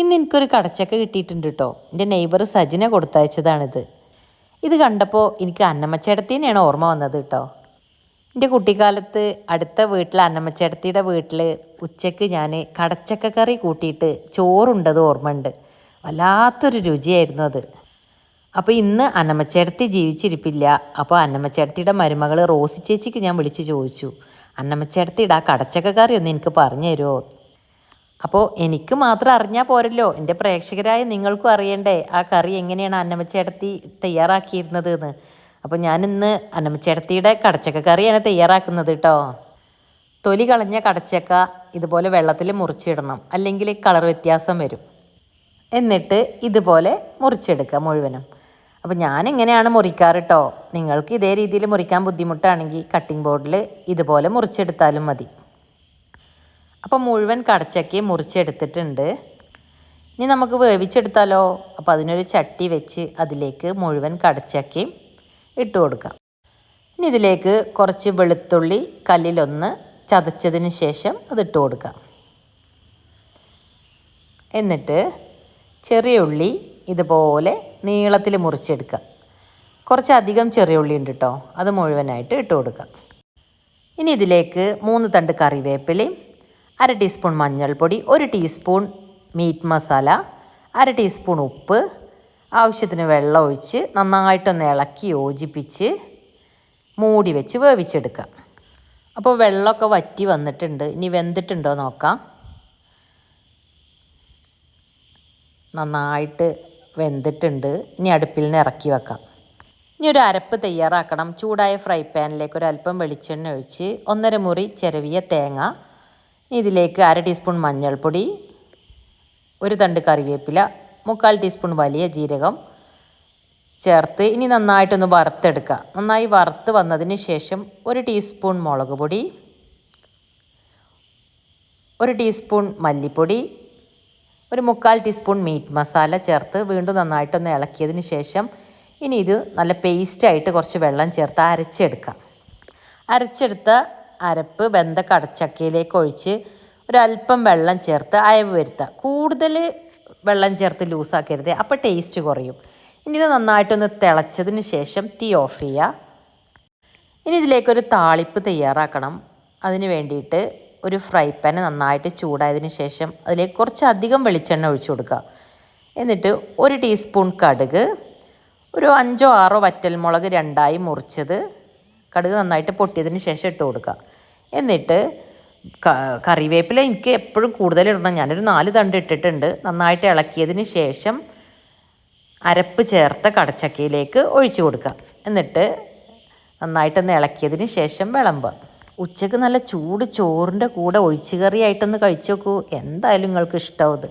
ഇന്ന് എനിക്കൊരു കടച്ചക്ക കിട്ടിയിട്ടുണ്ട് കേട്ടോ എന്റെ നെയ്ബർ സജിന കൊടുത്തയച്ചതാണിത്. ഇത് കണ്ടപ്പോൾ എനിക്ക് അന്നമ്മച്ചേടത്തിനെയാണ് ഓർമ്മ വന്നത് കേട്ടോ എന്റെ കുട്ടിക്കാലത്ത് അടുത്ത വീട്ടിൽ അന്നമ്മച്ചേടത്തിയുടെ വീട്ടിൽ ഉച്ചയ്ക്ക് ഞാൻ കടച്ചക്ക കറി കൂട്ടിയിട്ട് ചോറുണ്ടത് ഓർമ്മയുണ്ട്. വല്ലാത്തൊരു രുചിയായിരുന്നു അത്. അപ്പോൾ ഇന്ന് അന്നമ്മച്ചേടത്തി ജീവിച്ചിരിപ്പില്ല. അപ്പോൾ അന്നമ്മച്ചേടത്തിയുടെ മരുമകൾ റോസി ചേച്ചിക്ക് ഞാൻ വിളിച്ച് ചോദിച്ചു. അന്നമ്മച്ചേടത്തിയുടെ ആ കടച്ചക്ക കറി ഒന്ന് എനിക്ക് പറഞ്ഞു തരുമോ? അപ്പോൾ എനിക്ക് മാത്രം അറിഞ്ഞാൽ പോരല്ലോ. എന്റെ പ്രേക്ഷകരായ നിങ്ങൾക്കും അറിയണ്ടേ. ആ കറി എങ്ങനെയാണ് അന്നമ്മച്ചേടത്തി തയ്യാറാക്കിയിരുന്നത് എന്ന് അപ്പോൾ ഞാനിന്ന് അന്നമ്മച്ചേടത്തിയുടെ കടച്ചക്ക കറിയാണ് തയ്യാറാക്കുന്നത് കേട്ടോ. തൊലി കളഞ്ഞ കടച്ചക്ക ഇതുപോലെ വെള്ളത്തിൽ മുറിച്ചിടണം. അല്ലെങ്കിൽ കളർ വ്യത്യാസം വരും. എന്നിട്ട് ഇതുപോലെ മുറിച്ചെടുക്കുക മുഴുവനും. അപ്പോൾ ഞാൻ എങ്ങനെയാണ് മുറിക്കാറ് കേട്ടോ. നിങ്ങൾക്ക് ഇതേ രീതിയിൽ മുറിക്കാൻ ബുദ്ധിമുട്ടാണെങ്കിൽ കട്ടിംഗ് ബോർഡിൽ ഇതുപോലെ മുറിച്ചെടുത്താലും മതി. അപ്പോൾ മുഴുവൻ കടച്ചക്കി മുറിച്ചെടുത്തിട്ടുണ്ട്. ഇനി നമുക്ക് വേവിച്ചെടുത്താലോ? അപ്പോൾ അതിനൊരു ചട്ടി വെച്ച് അതിലേക്ക് മുഴുവൻ കടച്ചക്കിയും ഇട്ട് കൊടുക്കാം. ഇനി ഇതിലേക്ക് കുറച്ച് വെളുത്തുള്ളി കല്ലിലൊന്ന് ചതച്ചതിന് ശേഷം അതിട്ട് കൊടുക്കാം. എന്നിട്ട് ചെറിയ ഉള്ളി ഇതുപോലെ നീളത്തിൽ മുറിച്ചെടുക്കുക. കുറച്ചധികം ചെറിയ ഉള്ളി ഉണ്ട് കേട്ടോ അത് മുഴുവനായിട്ട് ഇട്ട് കൊടുക്കാം ഇനി ഇതിലേക്ക് മൂന്ന് തണ്ട് കറിവേപ്പിലയും അര ടീസ്പൂൺ മഞ്ഞൾപ്പൊടി ഒരു ടീസ്പൂൺ മീറ്റ് മസാല അര ടീസ്പൂൺ ഉപ്പ് ആവശ്യത്തിന് വെള്ളം ഒഴിച്ച് നന്നായിട്ടൊന്ന് ഇളക്കി യോജിപ്പിച്ച് മൂടി വെച്ച് വേവിച്ചെടുക്കുക. അപ്പോൾ വെള്ളമൊക്കെ വറ്റി വന്നിട്ടുണ്ട്. ഇനി വെന്തിട്ടുണ്ടോ നോക്കാം. നന്നായിട്ട് വെന്തിട്ടുണ്ട്. ഇനി അടുപ്പിൽ നിന്ന് ഇറക്കി വെക്കാം. ഇനി ഒരു അരപ്പ് തയ്യാറാക്കണം. ചൂടായ ഫ്രൈ പാനിലേക്ക് ഒരു അല്പം വെളിച്ചെണ്ണ ഒഴിച്ച് ഒന്നര മുറി ചിരവിയ തേങ്ങ ഇതിലേക്ക് അര ടീസ്പൂൺ മഞ്ഞൾപ്പൊടി ഒരു തണ്ട് കറിവേപ്പില മുക്കാൽ ടീസ്പൂൺ വലിയ ജീരകം ചേർത്ത് ഇനി നന്നായിട്ടൊന്ന് വറുത്തെടുക്കുക. നന്നായി വറുത്ത് വന്നതിന് ശേഷം ഒരു ടീസ്പൂൺ മുളക് പൊടി ഒരു ടീസ്പൂൺ മല്ലിപ്പൊടി ഒരു മുക്കാൽ ടീസ്പൂൺ മീറ്റ് മസാല ചേർത്ത് വീണ്ടും നന്നായിട്ടൊന്ന് ഇളക്കിയതിന് ശേഷം ഇനി ഇത് നല്ല പേസ്റ്റായിട്ട് കുറച്ച് വെള്ളം ചേർത്ത് അരച്ചെടുക്കാം അരച്ചെടുത്ത അരപ്പ് വെന്ത കടച്ചക്കയിലേക്ക് ഒഴിച്ച് ഒരല്പം വെള്ളം ചേർത്ത് അയവ് വരുത്തുക. കൂടുതൽ വെള്ളം ചേർത്ത് ലൂസാക്കരുത്. അപ്പോൾ ടേസ്റ്റ് കുറയും. ഇനി ഇത് നന്നായിട്ടൊന്ന് തിളച്ചതിന് ശേഷം തീ ഓഫ് ചെയ്യുക. ഇനി ഇതിലേക്കൊരു താളിപ്പ് തയ്യാറാക്കണം. അതിന് വേണ്ടിയിട്ട് ഒരു ഫ്രൈ പാൻ നന്നായിട്ട് ചൂടായതിന് ശേഷം അതിലേക്ക് കുറച്ചധികം വെളിച്ചെണ്ണ ഒഴിച്ചു കൊടുക്കുക. എന്നിട്ട് ഒരു ടീസ്പൂൺ കടുക് ഒരു അഞ്ചോ ആറോ വറ്റൽമുളക് രണ്ടായി മുറിച്ചത് കടുക് നന്നായിട്ട് പൊട്ടിയതിന് ശേഷം ഇട്ട് കൊടുക്കുക. എന്നിട്ട് കറിവേപ്പില എനിക്ക് എപ്പോഴും കൂടുതൽ ഇടണം. ഞാനൊരു നാല് തണ്ട് ഇട്ടിട്ടുണ്ട്. നന്നായിട്ട് ഇളക്കിയതിന് ശേഷം അരപ്പ് ചേർത്ത കടച്ചക്കയിലേക്ക് ഒഴിച്ചു കൊടുക്കുക. എന്നിട്ട് നന്നായിട്ടൊന്ന് ഇളക്കിയതിന് ശേഷം വിളമ്പുക. ഉച്ചയ്ക്ക് നല്ല ചൂട് ചോറിന്റെ കൂടെ ഒഴിച്ചു കറിയായിട്ടൊന്ന് കഴിച്ചു നോക്കൂ. എന്തായാലും നിങ്ങൾക്ക് ഇഷ്ടമാവും